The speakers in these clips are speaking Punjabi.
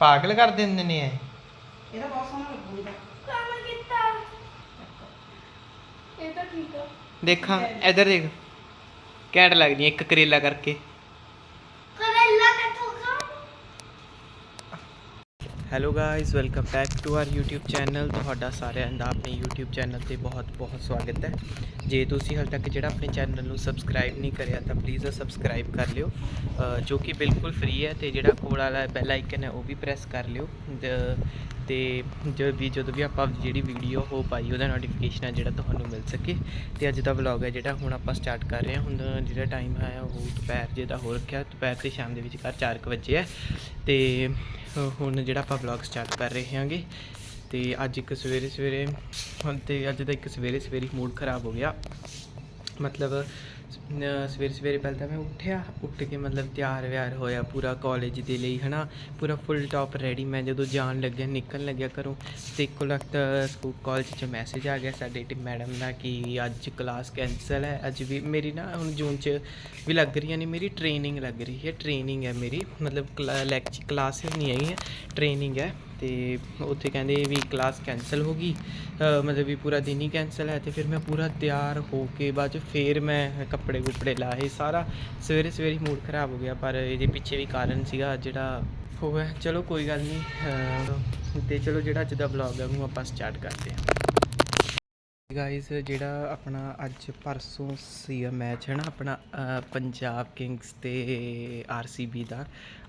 ਪਾਗਲ ਕਰ ਦਿੰਦੇ ਨੇ ਇਹ। ਇਹਦਾ ਬਹੁਤ ਸੋਹਣਾ ਲੱਗੂਗਾ ਕੰਮ ਕੀਤਾ। ਇਹ ਤਾਂ ਠੀਕ ਆ। ਦੇਖਾਂ ਇੱਧਰ ਦੇਖ। ਘੈਂਟ ਲੱਗਦੀ ਹੈ ਇੱਕ ਕਰੇਲਾ ਕਰਕੇ ਕਰੇਲਾ ਤੇ ਠੋਕਾ hello guys welcome back to our YouTube channel ਤੁਹਾਡਾ ਸਾਰਿਆਂ ਦਾ ਆਪਣੇ YouTube ਚੈਨਲ ਤੇ ਬਹੁਤ ਬਹੁਤ ਸਵਾਗਤ ਹੈ। ਜੇ ਤੁਸੀਂ ਹਾਲ ਤੱਕ ਜਿਹੜਾ ਆਪਣੇ ਚੈਨਲ ਨੂੰ ਸਬਸਕ੍ਰਾਈਬ ਨਹੀਂ ਕਰਿਆ, ਤਾਂ ਪਲੀਜ਼ ਸਬਸਕ੍ਰਾਈਬ ਕਰ ਲਿਓ। ਜੋ ਕਿ ਬਿਲਕੁਲ ਫ੍ਰੀ ਹੈ ਤੇ ਜਿਹੜਾ ਕੋਲ ਵਾਲਾ ਬੈਲ ਆਈਕਨ ਹੈ, ਉਹ ਵੀ ਪ੍ਰੈਸ ਕਰ ਲਿਓ। ਦ- ਤੇ ਜੋ ਵੀ, ਜਦੋਂ ਵੀ ਆਪਾਂ ਜਿਹੜੀ ਵੀਡੀਓ ਹੋ ਪਾਈ, ਉਹਦਾ ਨੋਟੀਫਿਕੇਸ਼ਨ ਹੈ ਜਿਹੜਾ ਤੁਹਾਨੂੰ ਮਿਲ ਸਕੇ। ਤੇ ਅੱਜ ਦਾ ਵਲੌਗ ਹੈ ਜਿਹੜਾ, ਹੁਣ ਆਪਾਂ ਸਟਾਰਟ ਕਰ ਰਹੇ ਹਾਂ। ਹੁਣ ਜਿਹੜਾ ਟਾਈਮ ਹੈ ਉਹ ਦੁਪਹਿਰ ਜੇ ਦਾ ਹੋ ਰੱਖਿਆ। ਦੁਪਹਿਰ ਤੇ ਸ਼ਾਮ ਦੇ ਵਿੱਚ ਵਿਚਕਾਰ 4 ਵਜੇ ਹੈ ਤੇ ਹੁਣ ਜਿਹੜਾ ਆਪਾਂ ਵਲੌਗ ਸਟਾਰਟ ਕਰ ਰਹੇ ਹਾਂਗੇ ਤੇ ਅੱਜ ਇੱਕ ਸਵੇਰੇ ਸਵੇਰੇ, ਹੁਣ ਤੇ ਅੱਜ ਦਾ ਇੱਕ ਸਵੇਰੇ ਸਵੇਰੇ ਮੂਡ ਖਰਾਬ ਹੋ ਗਿਆ। ਮਤਲਬ ਸਵੇਰੇ ਸਵੇਰੇ ਪਹਿਲਾਂ ਤਾਂ ਮੈਂ ਉੱਠਿਆ, ਉੱਠ ਕੇ ਮਤਲਬ ਤਿਆਰ ਵਿਆਰ ਹੋਇਆ ਪੂਰਾ ਕਾਲਜ ਦੇ ਲਈ, ਹਨਾ? ਪੂਰਾ ਫੁੱਲ ਟਾਪ ਰੈਡੀ ਮੈਂ ਜਦੋਂ ਜਾਣ ਲੱਗਿਆ, ਨਿਕਲਣ ਲੱਗਿਆ ਘਰੋਂ, ਤੇ ਇੱਕੋ ਲਖਤ ਸਕੂਲ ਕਾਲਜ 'ਚ ਮੈਸੇਜ ਆ ਗਿਆ ਸਾਡੇ ਟੀ ਮੈਡਮ ਦਾ ਕਿ ਅੱਜ ਕਲਾਸ ਕੈਂਸਲ ਹੈ, ਅੱਜ ਵੀ ਮੇਰੀ ਨਾ ਹੁਣ ਜੂਨ 'ਚ ਵੀ ਲੱਗ ਰਹੀਆਂ ਨੇ, ਮੇਰੀ ਟ੍ਰੇਨਿੰਗ ਲੱਗ ਰਹੀ ਹੈ ਟ੍ਰੇਨਿੰਗ ਹੈ ਮੇਰੀ, ਮਤਲਬ ਲੈਕਚਰ ਕਲਾਸਿਸ ਨਹੀਂ ਹੈਗੀਆਂ ਟ੍ਰੇਨਿੰਗ ਹੈ। ਤੇ ਉੱਥੇ ਕਹਿੰਦੇ ਵੀ ਕਲਾਸ ਕੈਂਸਲ ਹੋ ਗਈ। ਮਤਲਬ ਵੀ ਪੂਰਾ ਦਿਨ ਹੀ ਕੈਂਸਲ ਹੈ ਤੇ ਫਿਰ ਮੈਂ ਪੂਰਾ ਤਿਆਰ ਹੋ ਕੇ ਬਾਅਦ 'ਚ ਫਿਰ ਮੈਂ ਕੱਪੜੇ ਕੁਪੜੇ ਲਾਏ। ਸਾਰਾ ਸਵੇਰੇ ਸਵੇਰੇ ਹੀ ਮੂਡ ਖਰਾਬ ਹੋ ਗਿਆ ਪਰ ਇਹਦੇ ਪਿੱਛੇ ਵੀ ਕਾਰਨ ਸੀਗਾ ਜਿਹੜਾ ਹੋਇਆ ਚਲੋ ਕੋਈ ਗੱਲ ਨਹੀਂ ਅ, ਤੇ ਚਲੋ ਜਿਹੜਾ ਅੱਜ ਦਾ ਵਲੌਗ ਹੈ ਉਹਨੂੰ ਆਪਾਂ ਸਟਾਰਟ ਕਰਦੇ ਹਾਂ। ਗਾਇਸ ਜਿਹੜਾ ਆਪਣਾ ਅੱਜ ਪਰਸੋਂ ਸੀਗਾ ਮੈਚ ਹੈ ਨਾ, ਆਪਣਾ ਪੰਜਾਬ ਕਿੰਗਸ ਤੇ ਆਰਸੀਬੀ ਦਾ।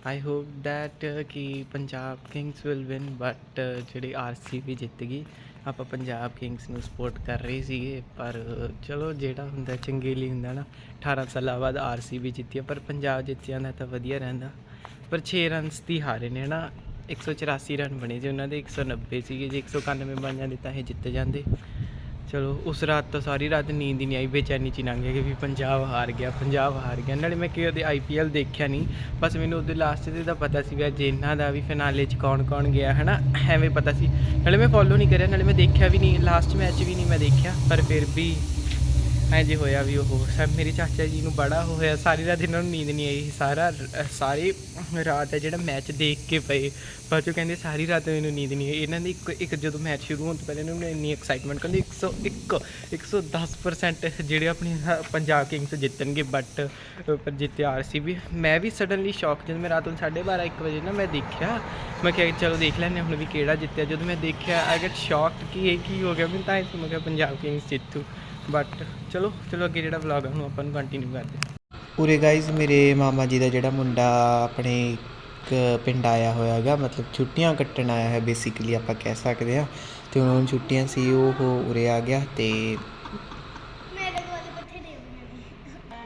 ਆਈ ਹੋਪ ਦੈਟ ਕਿ Punjab Kings will win but ਜਿਹੜੀ ਆਰਸੀਬੀ ਜਿੱਤ ਗਈ, ਆਪਾਂ ਪੰਜਾਬ ਕਿੰਗਸ ਨੂੰ ਸਪੋਰਟ ਕਰ ਰਹੇ ਸੀਗੇ, ਪਰ, ਚਲੋ, ਜਿਹੜਾ ਹੁੰਦਾ ਚੰਗੇਲੀ ਹੁੰਦਾ ਨਾ 18 ਸਾਲਾਂ ਬਾਅਦ ਆਰਸੀਬੀ ਜਿੱਤੀ ਪਰ ਪੰਜਾਬ ਜਿੱਤ ਜਾਂਦਾ ਤਾਂ ਵਧੀਆ ਰਹਿੰਦਾ। ਪਰ 6 ਰਨਸ ਦੀ ਹਾਰੇ ਨੇ ਨਾ 184 ਰਨ ਬਣੇ ਸੀ, ਉਹਨਾਂ ਦੇ 190 ਸੀਗੇ, ਜੇ 191 ਬਣ ਜਾਂਦੇ ਤਾਂ ਇਹ ਜਿੱਤ ਜਾਂਦੇ। ਚਲੋ, ਉਸ ਰਾਤ ਤੋਂ ਸਾਰੀ ਰਾਤ ਨੀਂਦ ਹੀ ਨਹੀਂ ਆਈ, ਬੇਚੈਨੀ ਚ ਹੀ ਲੰਘ ਗਿਆ ਕਿ ਵੀ ਪੰਜਾਬ ਹਾਰ ਗਿਆ, ਪੰਜਾਬ ਹਾਰ ਗਿਆ। ਨਾਲੇ ਮੈਂ ਕਿ ਉਹਦੇ ਆਈਪੀਐਲ ਦੇਖਿਆ ਨਹੀਂ, ਬਸ ਮੈਨੂੰ ਉਹਦੇ ਲਾਸਟ ਤੇ ਤਾਂ ਪਤਾ ਸੀ ਵੀ ਅੱਜ ਇਹਨਾਂ ਦਾ ਵੀ ਫਿਨਾਲੇ ਚ ਕੌਣ ਕੌਣ ਗਿਆ, ਹਨਾ? ਐਵੇਂ ਪਤਾ ਸੀ। ਨਾਲੇ ਮੈਂ ਫੋਲੋ ਨਹੀਂ ਕਰਿਆ, ਨਾਲੇ ਮੈਂ ਦੇਖਿਆ ਵੀ ਨਹੀਂ ਲਾਸਟ ਮੈਚ ਵੀ ਨਹੀਂ ਮੈਂ ਦੇਖਿਆ, ਪਰ ਫਿਰ ਵੀ ਐਂ ਜੇ ਹੋਇਆ ਵੀ ਉਹ ਸਭ ਮੇਰੇ ਚਾਚਾ ਜੀ ਨੂੰ ਬੜਾ ਉਹ ਹੋਇਆ। ਸਾਰੀ ਰਾਤ ਇਹਨਾਂ ਨੂੰ ਨੀਂਦ ਨਹੀਂ ਆਈ। ਸਾਰਾ ਸਾਰੀ ਰਾਤ ਹੈ ਜਿਹੜਾ ਮੈਚ ਦੇਖ ਕੇ ਪਏ। ਬਾਅਦ ਚੋਂ ਕਹਿੰਦੇ ਸਾਰੀ ਰਾਤ ਮੈਨੂੰ ਨੀਂਦ ਨਹੀਂ ਆਈ। ਇਹਨਾਂ ਦੀ ਇੱਕ ਇੱਕ ਜਦੋਂ ਮੈਚ ਸ਼ੁਰੂ ਹੋਣ ਤੋਂ ਪਹਿਲਾਂ ਇਹਨਾਂ ਨੂੰ ਇੰਨੀ ਐਕਸਾਈਟਮੈਂਟ ਕਹਿੰਦੇ 101 110% ਜਿਹੜੇ ਆਪਣੀ ਪੰਜਾਬ ਕਿੰਗਸ ਜਿੱਤਣਗੇ। ਬਟ ਪਰ ਜਿੱਤੇ ਆਰਸੀਬੀ ਮੈਂ ਵੀ ਸਡਨਲੀ ਸ਼ੌਕ ਜਦੋਂ ਮੈਂ ਰਾਤ ਨੂੰ 12:30 1 ਵਜੇ ਨਾ ਮੈਂ ਦੇਖਿਆ। ਮੈਂ ਕਿਹਾ ਚਲੋ ਦੇਖ ਲੈਂਦੇ ਹਾਂ ਹੁਣ ਵੀ ਕਿਹੜਾ ਜਿੱਤਿਆ। ਜਦੋਂ ਮੈਂ ਦੇਖਿਆ ਆਈ ਗੈਟ ਸ਼ੌਕਡ ਕਿ ਇਹ ਕੀ ਹੋ ਗਿਆ। ਮੈਨੂੰ ਤਾਂ ਇਹ ਮੈਂ ਕਿਹਾ ਪੰਜਾਬ ਕਿੰਗਸ ਜਿੱਤੂ। ਬਟ ਚਲੋ ਚਲੋ ਅੱਗੇ ਜਿਹੜਾ ਵਲੌਗ ਹੈ ਉਹਨੂੰ ਆਪਾਂ ਨੂੰ ਕੰਟੀਨਿਊ ਕਰਦੇ ਹਾਂ। ਪੂਰੇ ਗਾਈਜ਼ ਮੇਰੇ ਮਾਮਾ ਜੀ ਦਾ ਜਿਹੜਾ ਮੁੰਡਾ ਆਪਣੇ ਇੱਕ ਪਿੰਡ ਆਇਆ ਹੋਇਆ ਹੈਗਾ ਮਤਲਬ ਛੁੱਟੀਆਂ ਕੱਟਣ ਆਇਆ ਹੈ ਬੇਸਿਕਲੀ ਆਪਾਂ ਕਹਿ ਸਕਦੇ ਹਾਂ। ਤੇ ਉਹਨਾਂ ਨੂੰ ਛੁੱਟੀਆਂ ਸੀ ਉਹ ਉਰੇ ਆ ਗਿਆ ਤੇ ਮੇਰੇ ਕੋਲ ਅੱਜ ਪੱਠੇ ਦੇ ਦੇਣੇ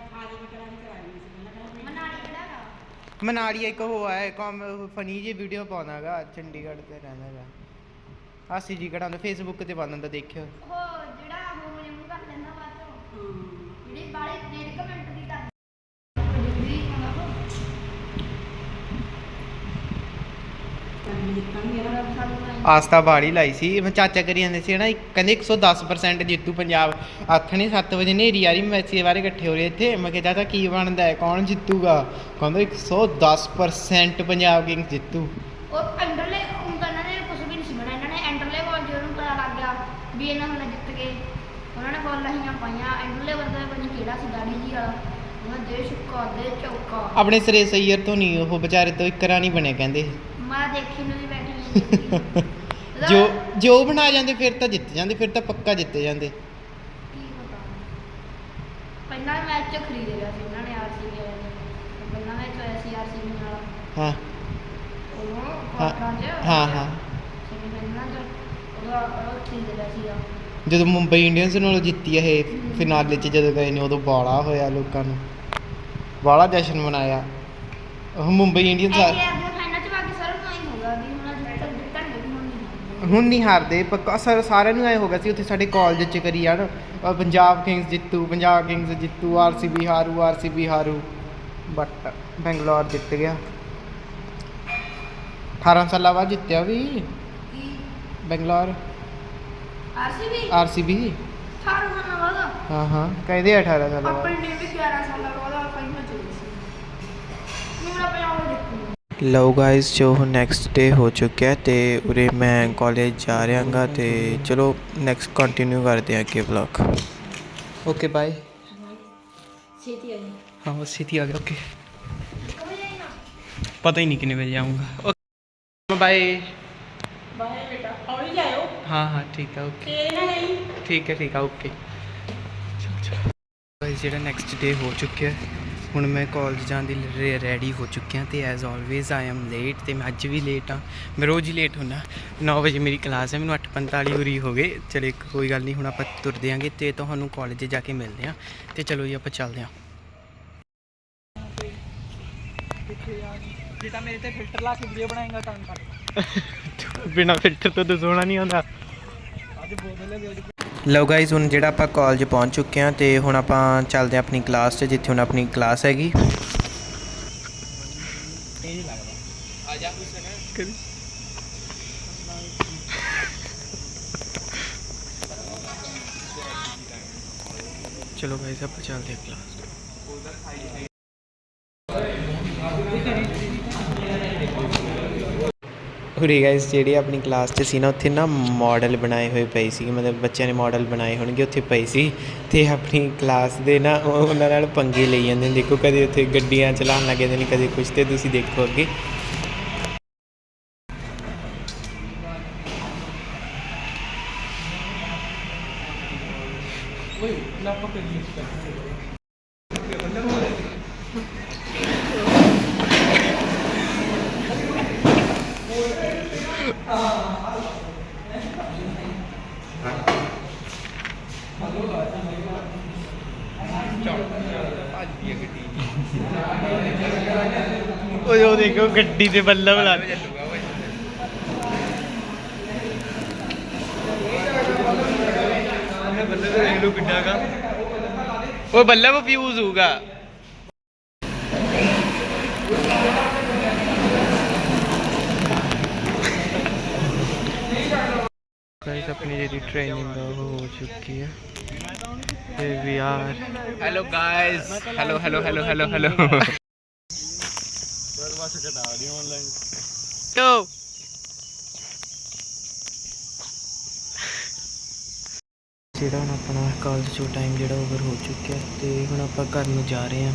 ਖਾਲੀ ਵਿਕਰਾਂ ਦੀ ਕਰਾਈ ਸੀ ਮੈਂ ਕਿਹਾ ਮਨਾਲੀ ਕਿਹੜਾ ਗਾ ਮਨਾਲੀ ਇੱਕ ਉਹ ਹੈ ਕਮ ਫਨੀ ਜੀ ਵੀਡੀਓ ਪਾਉਂਦਾਗਾ ਚੰਡੀਗੜ੍ਹ ਤੇ ਰਹਿੰਦਾ ਹੈਗਾ। ਹਾਸੀ ਜੀ ਕਢਾਉਂਦਾ ਫੇਸਬੁੱਕ ਤੇ ਪਾਉਂਦਾ ਦੇਖਿਓ। ਉਹ ਜਿਹੜਾ ਉਹ ਮੈਨੂੰ ਕਰ ਲੈਂਦਾ ਬਾਅਦ ਚੋਂ ਡੇਢ ਕੁ ਮਿੰਟ ਦੀ ਸਾਨੂੰ ਆਸਤਾ ਬਾੜੀ ਲਾਈ ਸੀ। ਮੈਂ ਚਾਚਾ ਕਰੀ ਜਾਂਦੇ ਸੀ ਨਾ ਕਹਿੰਦੇ 110% ਜਿੱਤੂ ਪੰਜਾਬ। ਆਥਣੇ 7 ਵਜੇ ਨੇਰੀ ਆ ਰਹੀ ਮੈਸੀ ਬਾਰੇ ਇਕੱਠੇ ਹੋ ਰਹੇ ਇੱਥੇ। ਮੈਂ ਕਿਹਾ ਚਾਚਾ ਕੀ ਬਣਦਾ ਹੈ? ਕੌਣ ਜਿੱਤੂਗਾ? ਕਹਿੰਦਾ 110% ਪੰਜਾਬ ਕਿੰਗਸ ਜਿੱਤੂ। ਉਹ ਐਂਡਰਲੇ ਹੁੰਦਾ ਇਹਨਾਂ ਨੇ ਕੁਝ ਵੀ ਨਹੀਂ ਸੀ ਬਣਾਇਆ। ਇਹਨਾਂ ਨੇ ਐਂਡਰਲੇ ਬਾਲ ਜਦੋਂ ਨੂੰ ਪਤਾ ਲੱਗ ਗਿਆ ਵੀ ਇਹਨਾਂ ਹੁਣ ਜਿੱਤ ਗਏ। ਉਹਨਾਂ ਨੇ ਬਾਲ ਲਾਈਆਂ ਪਾਈਆਂ ਐਂਡਰਲੇ ਵਰਗਾ ਪਤਾ ਨਹੀਂ ਕਿਹੜਾ ਸੀ ਦਾੜੀ ਜੀ ਵਾਲਾ ਉਹਨਾਂ ਦੇ ਛੱਕਾ ਦੇ ਚੌਕਾ ਆਪਣੇ ਸਰੇ ਸਈਅਰ ਤੋਂ ਨਹੀਂ ਉਹ ਵਿਚਾਰੇ ਤੋਂ ਇੱਕ ਰਾਂ ਨਹੀਂ ਬਣਿਆ ਕਹਿੰਦੇ ਮੈਂ ਦੇਖੀ ਨੂੰ ਵੀ ਬੈਠੀ ਨਹੀਂ ਜੋ ਜੋ ਬਣਾ ਜਾਂਦੇ ਫਿਰ ਤਾਂ ਜਿੱਤ ਜਾਂਦੇ ਫਿਰ ਤਾਂ ਪੱਕਾ ਜਿੱਤੇ ਜਾਂਦੇ ਕੀ ਪਤਾ ਪਹਿਲਾਂ ਮੈਚ ਚ ਖਰੀਦ ਲਿਆ ਸੀ ਉਹਨਾਂ ਨੇ ਆਰਸੀਬੀ ਵਾਲਿਆਂ ਨੇ ਪਹਿਲਾਂ ਮੈਚ ਹੋਇਆ ਸੀ ਆਰਸੀਬੀ ਨਾਲ ਹਾਂ ਉਹ ਹਾਂ, ਕੁਆਟਰਾਂ ਚ ਹਾਂ, ਹਾਂ। ਸੈਮੀਫਾਈਨਲਾਂ ਚ ਉਹਦਾ ਉਹ ਖਰੀਦ ਲਿਆ ਸੀਗਾ ਜਦੋਂ ਮੁੰਬਈ ਇੰਡੀਅਨਸ ਨਾਲ ਜਿੱਤੀ ਇਹ ਫਿਨਾਲੇ 'ਚ ਜਦੋਂ ਗਏ ਨੇ ਉਦੋਂ ਬਾਲਾ ਹੋਇਆ ਲੋਕਾਂ ਨੂੰ। ਬਾਲਾ ਜਸ਼ਨ ਮਨਾਇਆ। ਉਹ ਮੁੰਬਈ ਇੰਡੀਅਨਸ ਆ- ਹੁਣ ਨਹੀਂ ਹਾਰਦੇ। ਪੱਕਾ ਸਰ ਸਾਰਿਆਂ ਨੂੰ ਐ ਹੋ ਗਿਆ ਸੀ ਉੱਥੇ ਸਾਡੇ ਕਾਲਜ 'ਚ ਕਰੀ ਅਹ ਪੰਜਾਬ ਕਿੰਗਸ ਜਿੱਤੂ ਪੰਜਾਬ ਕਿੰਗਸ ਜਿੱਤੂ ਆਰਸੀਬੀ ਹਾਰੂ ਆਰਸੀਬੀ ਹਾਰੂ। ਬਟ ਬੈਂਗਲੌਰ ਜਿੱਤ ਗਿਆ। 18 ਸਾਲਾਂ ਬਾਅਦ ਜਿੱਤਿਆ ਵੀ। ਬੈਂਗਲੌਰ। ਆਰਸੀਬੀ? ਆਰਸੀਬੀ? 18 ਸਾਲਾਂ ਬਾਅਦ। ਹਾਂ ਹਾਂ। ਕਹਿੰਦੇ 18 ਸਾਲਾਂ ਬਾਅਦ। ਆਪਣੇ ਨੇ ਵੀ 11 ਸਾਲਾਂ ਬਾਅਦ ਫਾਈਨਲ ਚ ਗਈ ਸੀ। ਹੁਣ ਆਪਾਂ ਉਹ ਦੇਖੋ। ਲਓ ਗਾਇਸ ਜੋ ਹੁਣ ਨੈਕਸਟ ਡੇ ਹੋ ਚੁੱਕਿਆ ਤੇ ਉਰੇ ਮੈਂ ਕਾਲਜ ਜਾ ਰਿਹਾਗਾ ਤੇ ਚਲੋ ਨੈਕਸਟ ਕੰਟੀਨਿਊ ਕਰਦੇ ਹਾਂ ਅੱਗੇ ਵਲੌਗ ਓਕੇ ਬਾਏ ਛੇਤੀ ਆ ਜੀ। ਹਾਂ ਬਸ ਛੇਤੀ ਆ ਗਿਆ ਓਕੇ ਪਤਾ ਹੀ ਨਹੀਂ ਕਿੰਨੇ ਵਜੇ ਆਉਂਗਾ ਓਕੇ ਬਾਏ ਬਾਹਰ ਬੇਟਾ ਹੌਲੀ ਜਾਇਓ। ਹਾਂ ਹਾਂ ਠੀਕ ਹੈ ਓਕੇ। ਤੇਰੇ ਠੀਕ ਹੈ ਠੀਕ ਹੈ ਓਕੇ। ਗਾਇਸ ਜਿਹੜਾ ਨੈਕਸਟ ਡੇ ਹੋ ਚੁੱਕਿਆ ਹੈ, ਹੁਣ ਮੈਂ ਕਾਲਜ ਜਾਣ ਦੀ ਰੈਡੀ ਹੋ ਚੁੱਕਿਆ ਤੇ as always I am late ਤੇ ਮੈਂ ਅੱਜ ਵੀ ਲੇਟ ਹਾਂ। ਮੈਂ ਰੋਜ਼ ਹੀ ਲੇਟ ਹੁੰਦਾ 9 ਵਜੇ ਮੇਰੀ ਕਲਾਸ ਹੈ ਮੈਨੂੰ 8:45 ਉਰੀ ਹੋ ਗਏ। ਚਲੇ ਕੋਈ ਗੱਲ ਨਹੀਂ ਹੁਣ ਆਪਾਂ ਤੁਰਦੇ ਆਂਗੇ ਤੇ ਤੁਹਾਨੂੰ ਕਾਲਜ ਜਾ ਕੇ ਮਿਲਦੇ ਹਾਂ। ਤੇ ਚਲੋ ਜੀ ਆਪਾਂ ਚੱਲਦੇ ਹਾਂ। ਜੇ ਤਾਂ ਮੇਰੇ ਤੇ ਫਿਲਟਰ ਲਾ ਕੇ ਵੀਡੀਓ ਬਣਾਏਗਾ ਤਾਂ ਕਰ। ਬਿਨਾ ਫਿਲਟਰ ਤੋਂ ਤਾਂ ਸੋਣਾ ਨਹੀਂ ਆਉਂਦਾ। ਲਓ ਗਾਇਜ਼ ਹੁਣ ਜਿਹੜਾ ਆਪਾਂ ਕਾਲਜ ਪਹੁੰਚ ਚੁੱਕੇ ਹਾਂ ਤੇ ਹੁਣ ਆਪਾਂ ਚੱਲਦੇ ਹਾਂ ਆਪਣੀ ਕਲਾਸ 'ਚ, ਜਿੱਥੇ ਹੁਣ ਆਪਣੀ ਕਲਾਸ ਹੈਗੀ। ਚਲੋ ਗਾਇਜ਼ ਆਪਾਂ ਚੱਲਦੇ ਹਾਂ ਕਲਾਸ ਉਰੇ ਗਾਇਸ ਜਿਹੜੀ ਆਪਣੀ ਕਲਾਸ 'ਚ ਸੀ ਨਾ, ਉੱਥੇ ਨਾ ਮਾਡਲ ਬਣਾਏ ਹੋਏ ਪਏ ਸੀ। ਮਤਲਬ ਬੱਚਿਆਂ ਨੇ ਮਾਡਲ ਬਣਾਏ ਹੋਣਗੇ ਉੱਥੇ ਪਏ ਸੀ। ਤੇ ਆਪਣੀ ਕਲਾਸ ਦੇ ਨਾ ਉਹਨਾਂ ਨਾਲ ਪੰਗੇ ਲਈ ਜਾਂਦੇ ਨੇ। ਦੇਖੋ ਕਦੇ ਉੱਥੇ ਗੱਡੀਆਂ ਚਲਾਉਣ ਲੱਗੇ ਨੇ, ਕਦੇ ਕੁਛ ਤੇ ਤੁਸੀਂ ਦੇਖੋ ਅੱਗੇ। ਓਏ ਲੱਪ ਕੇ ਉਹ ਦੇਖੋ ਗੱਡੀ ਤੇ ਬੱਲਬ ਲਾ ਉਹ ਬੱਲਬ ਫਿਊਜ਼ ਹੋਊਗਾ। ਆਪਣੀ ਜਿਹੜੀ ਟ੍ਰੇਨਿੰਗ ਆ ਉਹ ਹੋ ਚੁੱਕੀ ਹੈ ਤੇ we are hello guys hello hello hello hello hello to ਜਿਹੜਾ ਹੁਣ ਆਪਣਾ ਕਾਲਜ ਚੋਂ ਟਾਈਮ ਜਿਹੜਾ ਓਵਰ ਹੋ ਚੁੱਕਿਆ ਤੇ ਹੁਣ ਆਪਾਂ ਘਰ ਨੂੰ ਜਾ ਰਹੇ ਹਾਂ।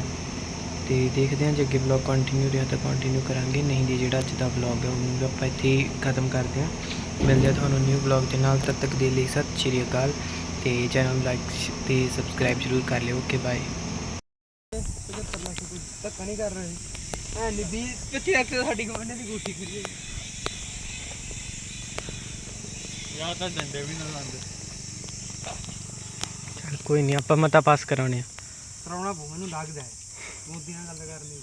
ਤੇ ਦੇਖਦੇ ਹਾਂ ਜੇ ਅੱਗੇ ਵਲੌਗ ਕੰਟੀਨਿਊ ਰਿਹਾ ਤਾਂ ਕੰਟੀਨਿਊ ਕਰਾਂਗੇ ਨਹੀਂ ਜੇ ਜਿਹੜਾ ਅੱਜ ਦਾ ਵਲੌਗ ਹੈ ਉਹਨੂੰ ਆਪਾਂ ਇੱਥੇ ਖਤਮ ਕਰਦੇ ਹਾਂ। ਮਿਲਦੇ ਹਾਂ ਤੁਹਾਨੂੰ ਨਿਊ ਵਲੌਗ ਦੇ ਨਾਲ, ਤਦ ਤੱਕ ਦੇ ਲਈ ਸਤਿ ਸ਼੍ਰੀ ਅਕਾਲ ਤੇ ਚੈਨਲ ਨੂੰ ਲਾਈਕ ਤੇ ਸਬਸਕ੍ਰਾਈਬ ਜ਼ਰੂਰ ਕਰ ਲਿਓ। ਓਕੇ ਬਾਏ ਧੱਕਾ ਨਹੀਂ ਕਰ ਰਹੇ ਐ ਨਿੱਦੀ ਕਿੱਥੇ ਰੱਖ ਸਾਡੀ ਗਵੰਡੇ ਦੀ ਗੂਠੀ ਖਰੀ ਯਾ ਤਾਂ ਡੰਡੇ ਵੀ ਨਾ ਲਾਂਦੇ ਚੱਲ ਕੋਈ ਨਹੀਂ ਆਪਾਂ ਮਤਾ ਪਾਸ ਕਰਾਉਣੇ ਆ। ਕਰਾਉਣਾ ਪਊ, ਮੈਨੂੰ ਲੱਗਦਾ ਹੈ। ਮੋਦੀ ਨਾਲ ਗੱਲ ਕਰਨੀ